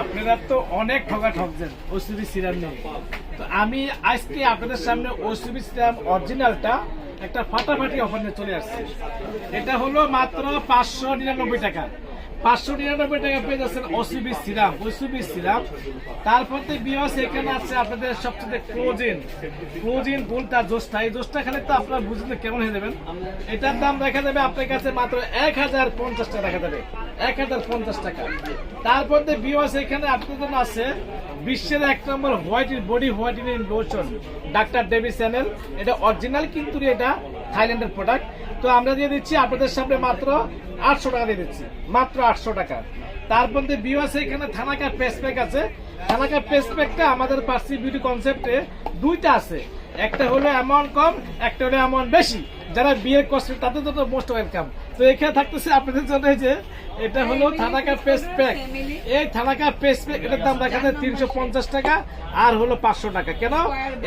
আপনারা তো অনেক ঠগা ঠকছেন ওসিবি সিরাম নিয়ে। তো আমি আজকে আপনাদের সামনে ওসিবি সিরাম অরিজিনালটা একটা ফাটাফাটি অফার চলে আসছে। এটা হলো মাত্র পাঁচশো নিরানব্বই টাকা। পাঁচশো নিরানব্বই টাকা পেয়ে যাচ্ছেন ওসিবি সিরাম ওসিবি সিরাম। তারপর তো বিয়স এখানে আছে আপনাদের সবচেয়ে ক্লোজিন ক্লোজিন গুলটা জোসটা। এই জোসটা খেলে তো আপনারা বুঝলে কেমন হয়ে যাবেন। এটার দাম দেখা যাবে আপনার কাছে মাত্র এক হাজার পঞ্চাশ টাকা দেখা যাবে। এক হাজার পঞ্চাশ টাকা। তারপর তো বিয়স এখানে আপনাদের জন্য আছে বিশ্বের এক নম্বর white, body whitening lotion, doctor Davey channel. এটা অরিজিনাল কিন্তু এটা থাইল্যান্ডের প্রোডাক্ট। তো আমরা দিয়ে দিচ্ছি আপনাদের সামনে মাত্র আটশো টাকা দিয়ে দিচ্ছি। মাত্র আটশো টাকা। তার মধ্যে বিওয়াস এখানে থানাকার পেসপ্যাক আছে। থানাকার পেসপ্যাকটা আমাদের পার্সি বিউটি কনসেপ্টে দুইটা আছে। একটা হলো অ্যামাউন্ট কম, একটা হলো অ্যামাউন্ট বেশি। যারা বিয়ের করছে তাদের তো মোস্ট ওয়েলকাম তো এখানে থাকতেছে আপনাদের জন্য যে এটা হলো থানাকা পেস্ট প্যাক। এই থানাকা পেস্ট প্যাক এটার দাম দেখা যায় তিনশো পঞ্চাশ টাকা আর হলো পাঁচশো টাকা। কেন?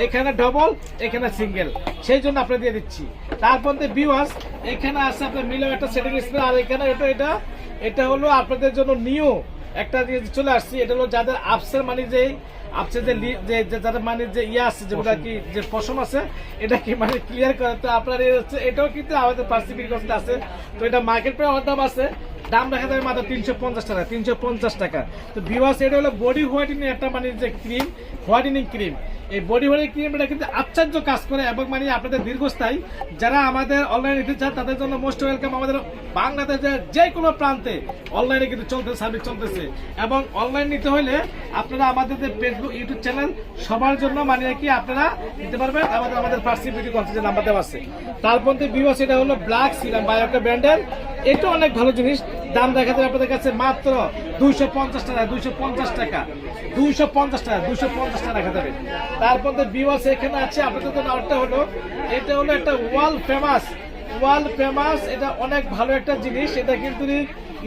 এখানে ডবল এখানে সিঙ্গেল সেই জন্য আপনার দিয়ে দিচ্ছি। তারপর বিওয়াস এখানে আছে আপনার মিলেও একটা সেটিং স্প্রে আর এখানে এটা এটা এটা হলো আপনাদের জন্য নিউ একটা দিয়ে চলে আসছি এটা হলো যাদের আপসের মানে যে আপসের যে যে যাদের মানে যে ইয়ে আছে যেগুলো কি যে পশম আছে এটা কি মানে ক্লিয়ার করে? তো আপনার ইয়ে হচ্ছে এটাও কিন্তু আমাদের পার্সিপির কষ্ট আছে। তো এটা মার্কেট প্রায় আমার দাম আছে দাম দেখা যাবে মাত্র তিনশো পঞ্চাশ টাকা তিনশো পঞ্চাশ টাকা। তো বিওয়াস এটা হলো বডি হোয়াইটেনিং একটা মানে যে ক্রিম হোয়াইটেনিং ক্রিম এই বডি হোয়াইটেনিং ক্রিম এটা কিন্তু আশ্চর্য কাজ করে এবং মানে আপনাদের দীর্ঘস্থায়ী। যারা আমাদের অনলাইনে নিতে চান তাদের জন্য মোস্ট ওয়েলকাম আমাদের বাংলাদেশের যে কোনো প্রান্তে অনলাইনে কিন্তু চলতে সার্ভিস চলতেছে। এবং অনলাইন নিতে হলে আপনারা আমাদের যে ফেসবুক ইউটিউব চ্যানেল সবার জন্য মানে কি আপনারা নিতে পারবেন। আমাদের আমাদের পার্সি বিউটি কনসেপ্টের নাম্বার দেওয়া আছে। তারপর বিওয়াস এটা হলো ব্ল্যাক সিরাম একটা ব্র্যান্ডের এটা অনেক ভালো জিনিস। দাম দেখা যাবে আপনাদের কাছে মাত্র দুইশো পঞ্চাশ টাকা, দুইশো পঞ্চাশ টাকা, দুইশো পঞ্চাশ টাকা, দুইশো পঞ্চাশ টাকা দেখা যাবে। তারপর বিওয়াস এখানে আছে, আপনাদের জন্য আরেকটা হলো, এটা হলো একটা ওয়ার্ল্ড ফেমাস ওয়ার্ল্ড ফেমাস এটা অনেক ভালো একটা জিনিস, এটা কিন্তু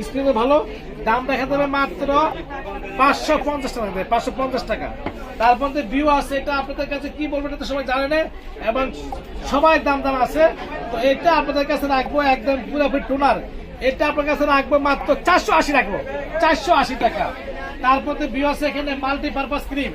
স্ক্রিনে ভালো। দাম দেখা যাবে মাত্র পাঁচশো পঞ্চাশ টাকা দেবে পাঁচশো পঞ্চাশ টাকা। তারপর যে ভিউ আছে, এটা আপনাদের কাছে কি বলব এটা তো সবাই জানে না, এবং সবাই দাম দাম আছে। তো এটা আপনাদের কাছে রাখব, একদম পুরোপুরি টোনার এটা আপনার কাছে রাখব মাত্র চারশো আশি রাখব। চারশো আশি টাকা। তারপর তো বিওস এখানে মাল্টিপারপাস ক্রিম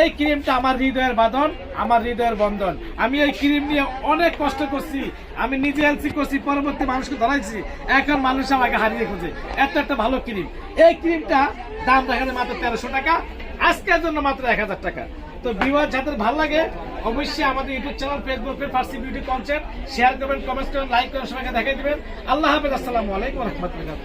এই ক্রিমটা আমার হৃদয়ের বাঁধন, আমার হৃদয়ের বন্ধন। আমি এই ক্রিম নিয়ে অনেক কষ্ট করছি। আমি নিজে এলসি করছি, পরবর্তী মানুষকে ধরাইছি। এখন মানুষ আমাকে হারিয়ে খুঁজে এত একটা ভালো ক্রিম এই ক্রিমটা দাম দেখা যায় মাত্র তেরোশো টাকা। আজকের জন্য মাত্র এক হাজার টাকা। তো বিওয়ার যাদের ভালো লাগে, অবশ্যই আমাদের YouTube channel Facebook page Farsi beauty concept share করবেন কমেন্ট করবেন লাইক করবেন, সবাইকে দেখাই দিবেন। আল্লাহ হাফেজ, আসসালামু আলাইকুম রহমতুল্লাহ।